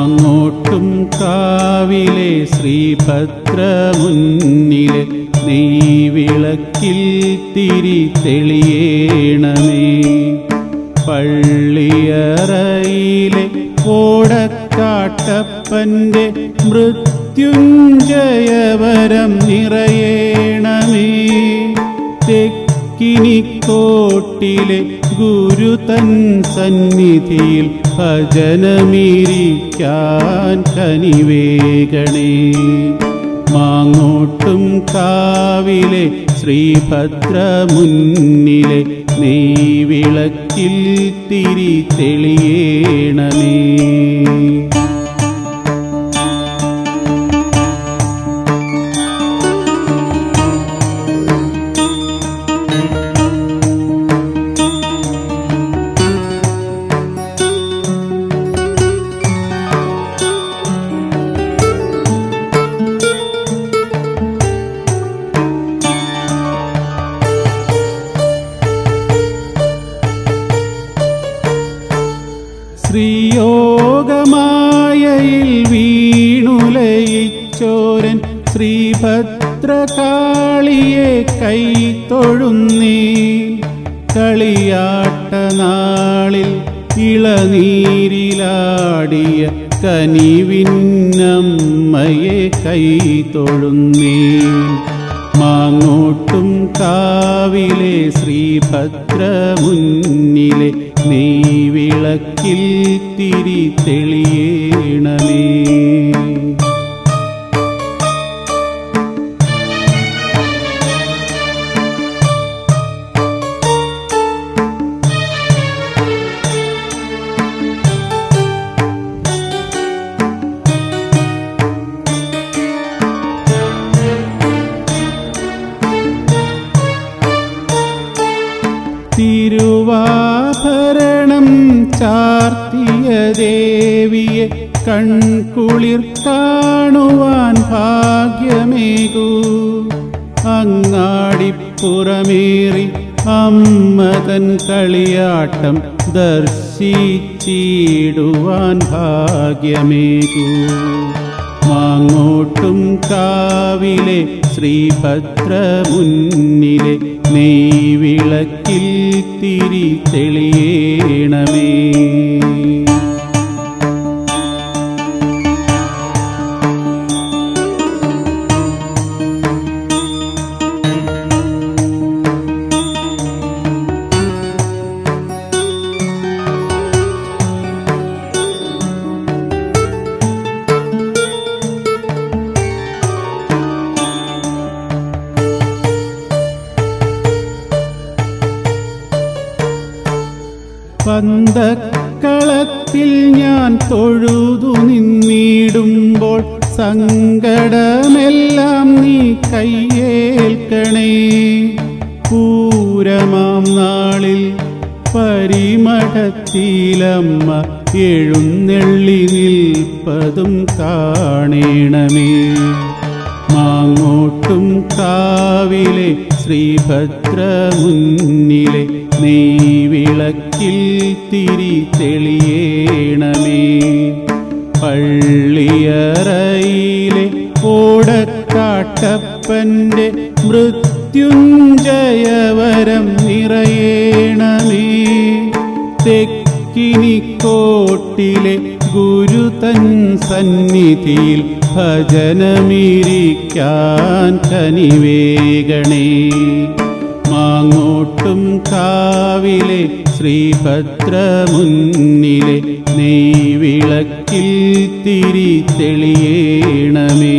മാങ്ങോട്ടും കാവിലെ ശ്രീഭദ്രമുന്നിലെ നെയ്വിളക്കിൽ തിരി തെളിയേണമേ. പള്ളിയറയിലെ ഓടക്കാട്ടപ്പന്റെ മൃത്യുഞ്ജയവരം നിറയേണമേ. തെക്കിനിക്കോട്ടിലെ ഗുരുതൻ സന്നിധിയിൽ ഭജനമിരിക്കാൻ കനിവേകണേ. മാങ്ങോട്ടും കാവിലെ ശ്രീഭദ്രമുന്നിലെ നെയ്വിളക്കിൽ തിരി തെളിയേണമേ. ശ്രീയോഗമായയിൽ വീണുലയിച്ചോരൻ ശ്രീഭദ്രകാളിയെ കൈത്തൊഴുന്നീ കളിയാട്ട കളിയാട്ടനാളിൽ ഇളനീരിലാടിയ കനിവിന്നമ്മയെ കൈ തൊഴുന്നീ മാങ്ങോട്ടും കാവിലെ ശ്രീഭദ്ര മുന്നിലെ വിളക്കിൽ തിരി തെളിയേണമേ. തിരുവാഭരണം ദേവിയെ കൺകുളിർ കാണുവാൻ ഭാഗ്യമേകൂ. അങ്ങാടിപ്പുറമേറി അമ്മതൻ കളിയാട്ടം ദർശിച്ചിടുവാൻ ഭാഗ്യമേകൂ. മാങ്ങോട്ടും കാവിലെ ശ്രീഭദ്ര മുന്നിലെ നെയ്വിളക്കിൽ തിരി തെളിയേണമേ. പന്തക്കളത്തിൽ ഞാൻ തൊഴുതു നിന്നിടുമ്പോൾ സങ്കടമെല്ലാം നീ കയ്യേൽക്കണേ. പൂരമാം നാളിൽ പരിമഠത്തിലമ്മ എഴുന്നെള്ളി നിൽപ്പതും കാണേണമേ. മാങ്ങോട്ടും കാവിലെ ശ്രീഭദ്ര മുന്നിലെ വിളക്കിൽ തിരി തെളിയേണമേ. പള്ളിയറയിലെ ഓടക്കാട്ടപ്പന്റെ മൃത്യുഞ്ജയവരം നിറയേണമേ. തെക്കിനിക്കോട്ടിലെ ഗുരുതൻ സന്നിധിയിൽ ഭജനമിരിക്കാൻ കനിവേഗണേ മാങ്ങോട്ടും കാവിലെ ശ്രീഭദ്രമുന്നിലെ നെയ്വിളക്കിൽ തിരി തെളിയേണമേ.